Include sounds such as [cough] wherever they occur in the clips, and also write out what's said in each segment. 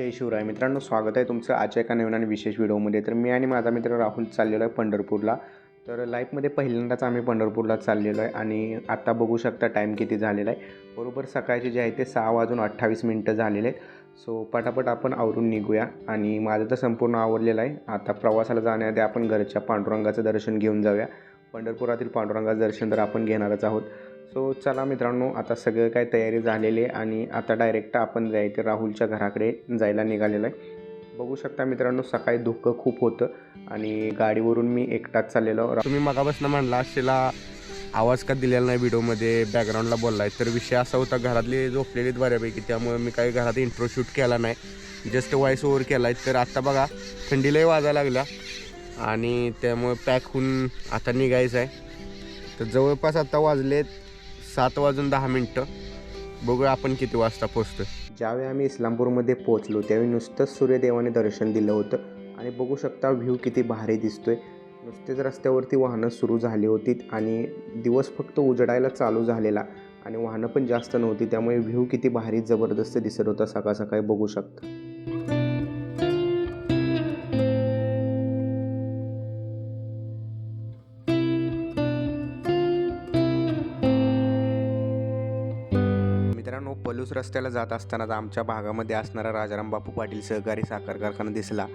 जय शिवराय. मित्रांनो स्वागत आहे तुमचं आजच्या एका नवीन आणि विशेष व्हिडिओमध्ये. तर मी आणि माझा मित्र राहुल चाललेलो आहे पंढरपूरला. तर लाईफमध्ये पहिल्यांदाच आम्ही पंढरपूरला चाललेलो आहे आणि आत्ता बघू शकता टाईम किती झालेला आहे. बरोबर सकाळचे जे आहे ते सहा वाजून अठ्ठावीस मिनटं झालेले आहेत. सो पटापट आपण आवरून निघूया. आणि माझं तर संपूर्ण आवडलेलं आहे. आता प्रवासाला जाण्याआधी आपण घरच्या पांडुरंगाचं दर्शन घेऊन जाऊया. पंढरपुरातील पांडुरंगाचं दर्शन तर आपण घेणारच आहोत. सो चला मित्रांनो आता सगळं काय तयारी झालेली आहे आणि आता डायरेक्ट आपण जायचं राहुलच्या घराकडे जायला निघालेलं आहे. बघू शकता मित्रांनो सकाळी धुकं खूप होतं आणि गाडीवरून मी एकटाच चाललेलो तुम्ही मगापासून म्हणला असलेला आवाज का दिलेला नाही व्हिडिओमध्ये? बॅकग्राऊंडला बोललाय. तर विषय असा होता घरातले झोपलेलीत बऱ्यापैकी त्यामुळे मी काही घरात इंट्रो शूट केला नाही. जस्ट वॉईस ओव्हर केला आहे तर आत्ता बघा थंडीलाही वाजायला लागला आणि त्यामुळे पॅक होऊन आता निघायचं आहे तर जवळपास आत्ता वाजलेत सात वाजून दहा मिनटं. बघूया आपण किती वाजता पोचतो ज्यावेळी आम्ही इस्लामपूरमध्ये पोहोचलो त्यावेळी नुसतंच सूर्यदेवाने दर्शन दिलं होतं. आणि बघू शकता व्ह्यू किती भारी दिसतोय. नुसतेच रस्त्यावरती वाहनं सुरू झाली होती आणि दिवस फक्त उजडायला चालू झालेला. आणि वाहनं पण जास्त नव्हती त्यामुळे व्ह्यू किती भारी जबरदस्त दिसत होता सकाळ सकाळी बघू शकता. पलूस रस्त्याला जात असताना आमच्या भागामध्ये असणारा राजाराम बापू पाटील सहकारी साखर कारखाना दिसला.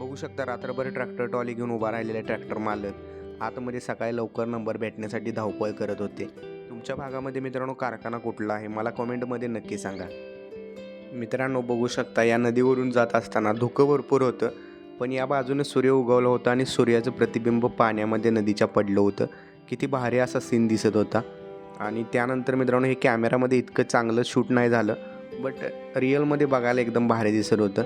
बघू शकता रात्रभर ट्रॅक्टर ट्रॉली घेऊन उभा राहिलेला ट्रॅक्टर मालक आतमध्ये सकाळी लवकर नंबर भेटण्यासाठी धावपळ करत होते. तुमच्या भागामध्ये मित्रांनो कारखाना कुठला आहे? मला कमेंटमध्ये नक्की सांगा. मित्रांनो बघू शकता या नदीवरून जात असताना धुकं भरपूर होतं पण या बाजूने सूर्य उगवला होता आणि सूर्याचं प्रतिबिंब पाण्यामध्ये नदीच्या पडलं होतं. किती भारी असा सीन दिसत होता. आणि त्यानंतर मित्रांनो हे कॅमेरामध्ये इतकं चांगलं शूट नाही झालं बट रिअलमध्ये बघायला एकदम भारी दिसत होतं.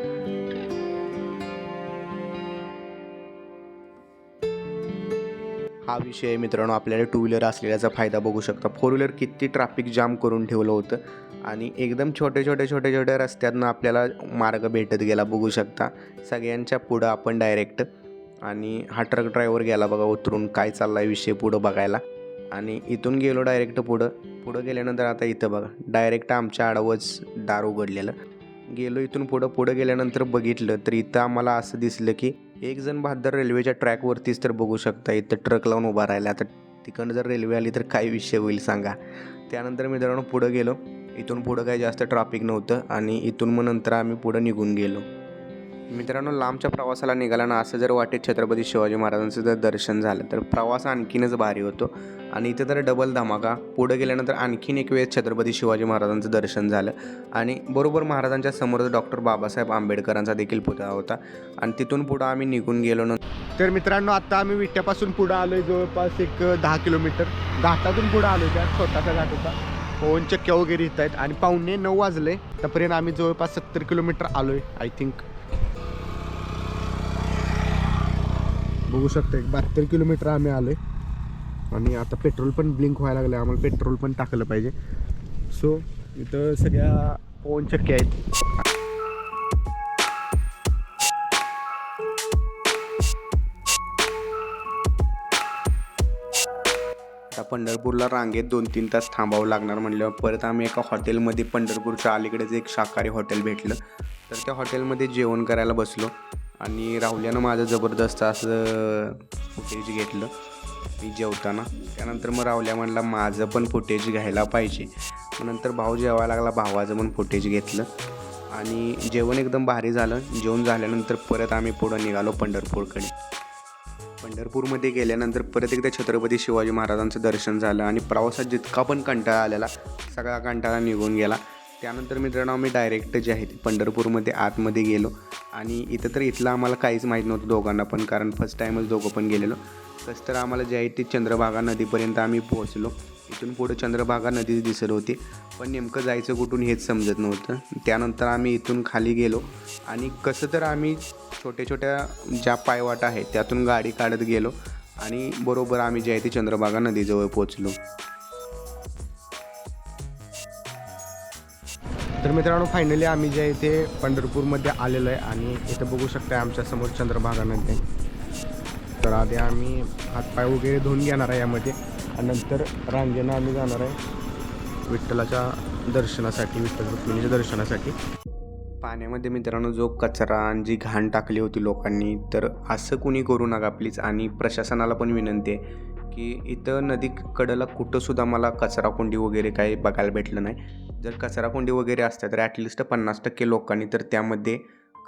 हा विषय मित्रांनो आपल्याला टू व्हीलर असलेल्याचा फायदा बघू शकता. फोर व्हीलर किती ट्रॅफिक जाम करून ठेवलं होतं आणि एकदम छोटे छोटे छोटे छोट्या रस्त्यातनं आपल्याला मार्ग भेटत गेला बघू शकता. सगळ्यांच्या पुढं आपण डायरेक्ट आणि हा ट्रक ड्रायव्हर गेला बघा उतरून काय चालला आहे विषय पुढं बघायला. आणि इथून गेलो डायरेक्ट पुढं. पुढं गेल्यानंतर आता इथं बघा डायरेक्ट आमच्या आडवंच दार उघडलेलं. गेलो इथून पुढं पुढं गेल्यानंतर बघितलं तर इथं आम्हाला असं दिसलं की एक जण बहादर रेल्वेच्या ट्रॅकवरतीच तर बघू शकता इथं ट्रक लावून उभा राहिला. आता तिकडनं जर रेल्वे आली तर काय विषय होईल सांगा. त्यानंतर मित्रांनो पुढं गेलो. इथून पुढं काही जास्त ट्रॅफिक नव्हतं आणि इथून मग नंतर आम्ही पुढं निघून गेलो. मित्रांनो लांबच्या प्रवासाला निघाल्यानं असं जर वाटेत छत्रपती शिवाजी महाराजांचं जर दर्शन झालं तर प्रवास आणखीनच भारी होतो. आणि इथं तर डबल धमाका. पुढं गेल्यानंतर आणखीन एक वेळेस छत्रपती शिवाजी महाराजांचं दर्शन झालं. आणि बरोबर महाराजांच्या समोरच डॉक्टर बाबासाहेब आंबेडकरांचा देखील पुतळा होता. आणि तिथून पुढं आम्ही निघून गेलो नव्हतो तर मित्रांनो आता आम्ही विट्यापासून पुढं आलो आहे जवळपास एक दहा किलोमीटर. घाटातून पुढं आलो आहे छोटासा घाट होता पवन चक्क्या वगैरे येत आहेत. आणि पाहुणे नऊ वाजले. त्यापर्यंत आम्ही जवळपास सत्तर किलोमीटर आलो आहे आय थिंक बघू शकता एक बहात्तर किलोमीटर आम्ही आलोय. आणि आता पेट्रोल पण ब्लिंक व्हायला लागलं आम्हाला पेट्रोल पण टाकलं पाहिजे. सो इथं सगळ्या पवन चक्क्या आहेत. आता पंढरपूरला रांगेत दोन तीन तास थांबावं लागणार म्हणल्यावर परत आम्ही एका हॉटेलमध्ये पंढरपूरच्या अलीकडेच एक शाकाहारी हॉटेल भेटलं. तर त्या हॉटेलमध्ये जेवण करायला बसलो. आणि राहुल्यानं माझं जबरदस्त असं फुटेज घेतलं. मी जेवताना. त्यानंतर मग राहुल्या म्हणला माझं पण फुटेज घ्यायला पाहिजे. मग नंतर भाऊ जेवायला लागला भावाचं पण फुटेज घेतलं. आणि जेवण एकदम भारी झालं. जेवण झाल्यानंतर परत आम्ही पुढं निघालो पंढरपूरकडे. पंढरपूरमध्ये गेल्यानंतर परत एकदा छत्रपती शिवाजी महाराजांचं दर्शन झालं आणि प्रवासात जितका पण कंटाळा आलेला सगळा कंटाळा निघून गेला. त्यानंतर मित्रांनो आम्ही डायरेक्ट जे आहे ते पंढरपूरमध्ये आतमध्ये गेलो. आणि इथं तर इथलं आम्हाला काहीच माहीत नव्हतं दोघांना पण कारण फर्स्ट टाईमच दोघं पण गेलेलो. तसं तर आम्हाला जे आहे ते चंद्रभागा नदीपर्यंत आम्ही पोहोचलो. इथून पुढे चंद्रभागा नदी दिसत होती. पण नेमकं जायचं कुठून हेच समजत नव्हतं. त्यानंतर आम्ही इथून खाली गेलो. आणि कसं तर आम्ही छोट्या छोट्या ज्या पायवाटा आहेत त्यातून गाडी काढत गेलो. आणि बरोबर आम्ही जे आहे ते चंद्रभागा नदीजवळ पोचलो तर मित्रांनो फायनली आम्ही जे इथे पंढरपूरमध्ये आलेलो आहे आणि इथं बघू शकता आमच्यासमोर चंद्रभागा नदी तर आधी आम्ही हातपाय वगैरे धुवून घेणार आहे यामध्ये. आणि नंतर रांगेनं आम्ही जाणार आहे विठ्ठलाच्या दर्शनासाठी विठ्ठल रुक्मिणीच्या दर्शनासाठी. पाण्यामध्ये मित्रांनो जो कचरा आणि जी घाण टाकली होती लोकांनी तर असं कुणी करू नका प्लीज आणि प्रशासनाला पण विनंती आहे. की इथं नदीकडेला कुठंसुद्धा मला कचराकुंडी वगैरे काही बघायला भेटलं नाही. जर कचराकुंडी वगैरे असत्या तर ॲटलिस्ट पन्नास टक्के लोकांनी तर त्यामध्ये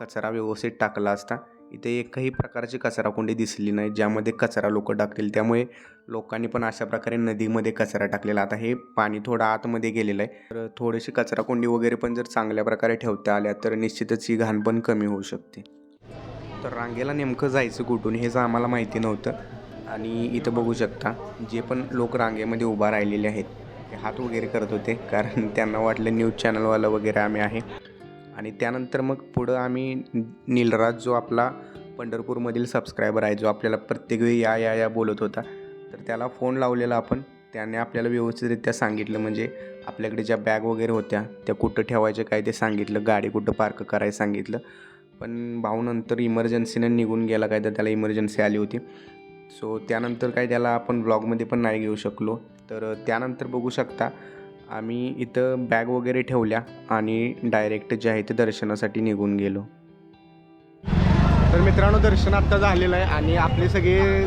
कचरा व्यवस्थित टाकला असता. इथे एकही प्रकारची कचराकुंडी दिसली नाही ज्यामध्ये कचरा लोक टाकतील. त्यामुळे लोकांनी पण अशा प्रकारे नदीमध्ये कचरा टाकलेला. आता हे पाणी थोडं आतमध्ये गेलेलं आहे. तर थोडीशी कचराकुंडी वगैरे पण जर चांगल्या प्रकारे ठेवता आल्या तर निश्चितच ही घाण पण कमी होऊ शकते. तर रांगेला नेमकं जायचं कुठून हेच आम्हाला माहिती नव्हतं. आणि इथं बघू शकता जे पण लोक रांगेमध्ये उभा राहिलेले आहेत ते हात वगैरे करत होते कारण [laughs] त्यांना वाटलं न्यूज चॅनलवालं वगैरे आम्ही आहे. आणि त्यानंतर मग पुढं आम्ही नीलराज जो आपला पंढरपूरमधील सबस्क्रायबर आहे जो आपल्याला प्रत्येक वेळी या या या बोलत होता तर त्याला फोन लावलेला आपण. त्याने आपल्याला व्यवस्थितरित्या सांगितलं म्हणजे आपल्याकडे ज्या बॅग वगैरे होत्या त्या कुठं ठेवायच्या काय ते सांगितलं गाडी कुठं पार्क करायचं सांगितलं. पण भाऊ नंतर इमर्जन्सीनं निघून गेला काय तर त्याला इमर्जन्सी आली होती. सो त्यानंतर काय त्याला आपण ब्लॉगमध्ये पण नाही घेऊ शकलो. तर त्यानंतर बघू शकता आम्ही इथं बॅग वगैरे ठेवल्या आणि डायरेक्ट जे आहे ते दर्शनासाठी निघून गेलो. तर मित्रांनो दर्शन आत्ता झालेलं आहे आणि आपले सगळे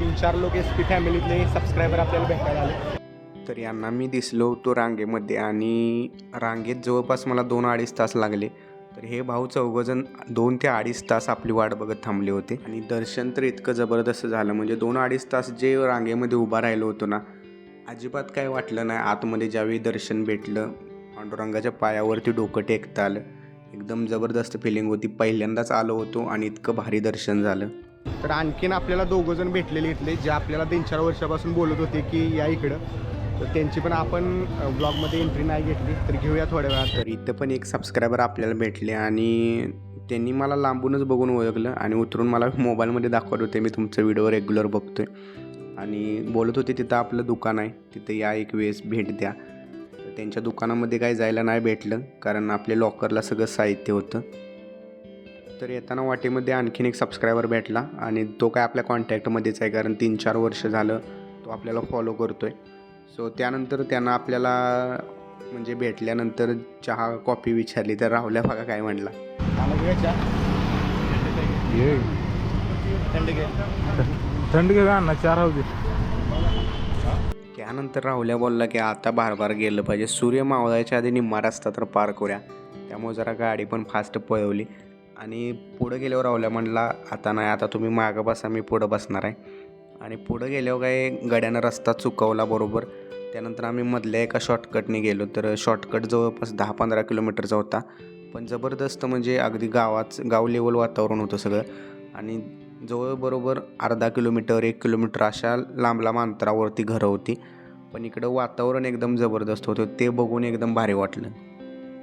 तीन चार लोक एस पी फॅमिलीतले सबस्क्रायबर आपल्याला भेटायला आले. तर यांना मी दिसलो होतो रांगेमध्ये आणि रांगेत जवळपास मला दोन अडीच तास लागले. तर हे भाऊ चौघजण दोन ते अडीच तास आपली वाट बघत थांबले होते. आणि दर्शन तर इतकं जबरदस्त झालं. म्हणजे दोन अडीच तास जे रांगेमध्ये उभा राहिलो होतो ना अजिबात काय वाटलं नाही. आतमध्ये ज्यावेळी दर्शन भेटलं पांडुरंगाच्या पायावरती डोकं टेकता आलं. एकदम जबरदस्त फिलिंग होती. पहिल्यांदाच आलो होतो आणि इतकं भारी दर्शन झालं. तर आणखीन आपल्याला दोघं जण भेटलेले इथले जे आपल्याला तीन चार वर्षापासून बोलत होते की या इकडं. तर त्यांची पण आपण ब्लॉगमध्ये एंट्री नाही घेतली तर घेऊया थोड्या वेळात. तर इथं पण एक सबस्क्रायबर आपल्याला भेटले आणि त्यांनी मला लांबूनच बघून ओळखलं आणि उतरून मला मोबाईलमध्ये दाखवत होते. मी तुमचं व्हिडिओ रेग्युलर बघतोय. आणि बोलत होते तिथं आपलं दुकान आहे. तिथं या एक वेळेस भेट द्या. त्यांच्या दुकानामध्ये काही जायला नाही भेटलं कारण आपल्या लॉकरला सगळं साहित्य होतं. तर येताना वाटेमध्ये आणखीन एक सबस्क्रायबर भेटला आणि तो काय आपल्या कॉन्टॅक्टमध्येच आहे कारण तीन चार वर्ष झालं तो आपल्याला फॉलो करतो आहे सो त्यानंतर त्यांना आपल्याला म्हणजे भेटल्यानंतर चहा कॉफी विचारली तर राहुल्या बघा काय म्हणला. थंड घे ना चार दे. त्यानंतर राहुल्या बोलला की आता बार बार गेलं पाहिजे. सूर्य मावळायच्या आधी निम्मा रस्ता तर पार करूया. त्यामुळे जरा गाडी पण फास्ट पळवली. आणि पुढं गेल्यावर राहुल्या म्हणला आता नाही आता तुम्ही मागं बसा मी पुढं बसणार आहे. आणि पुढं गेल्यावर काय गड्यानं रस्ता चुकवला बरोबर. त्यानंतर आम्ही मधल्या एका शॉर्टकटने गेलो. तर शॉर्टकट जवळपास दहा पंधरा किलोमीटरचा होता. पण जबरदस्त म्हणजे अगदी गावाच गाव लेवल वातावरण होतं सगळं. आणि जवळ बरोबर अर्धा किलोमीटर एक किलोमीटर अशा लांब लांब अंतरावरती घरं होती. पण इकडं वातावरण एकदम जबरदस्त होतं. ते बघून एकदम भारी वाटलं.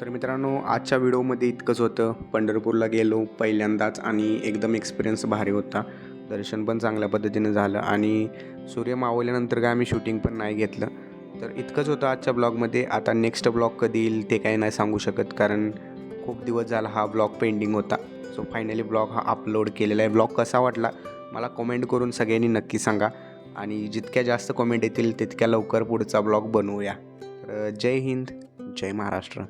तर मित्रांनो आजच्या व्हिडिओमध्ये इतकंच होतं. पंढरपूरला गेलो पहिल्यांदाच आणि एकदम एक्सपिरियन्स भारी होता. दर्शन पण चांगल्या पद्धतीनं झालं. आणि सूर्य मावल्यानंतर काय आम्ही शूटिंग पण नाही घेतलं. तर इतकंच होतं आजच्या ब्लॉगमध्ये. आता नेक्स्ट ब्लॉग कधी येईल ते काही नाही सांगू शकत कारण खूप दिवस झाला हा ब्लॉग पेंडिंग होता. सो फायनली ब्लॉग हा अपलोड केलेला आहे. ब्लॉग कसा वाटला मला कमेंट करून सगळ्यांनी नक्की सांगा. आणि जितक्या जास्त कमेंट येतील तितक्या लवकर पुढचा ब्लॉग बनवूया. तर जय हिंद जय महाराष्ट्र.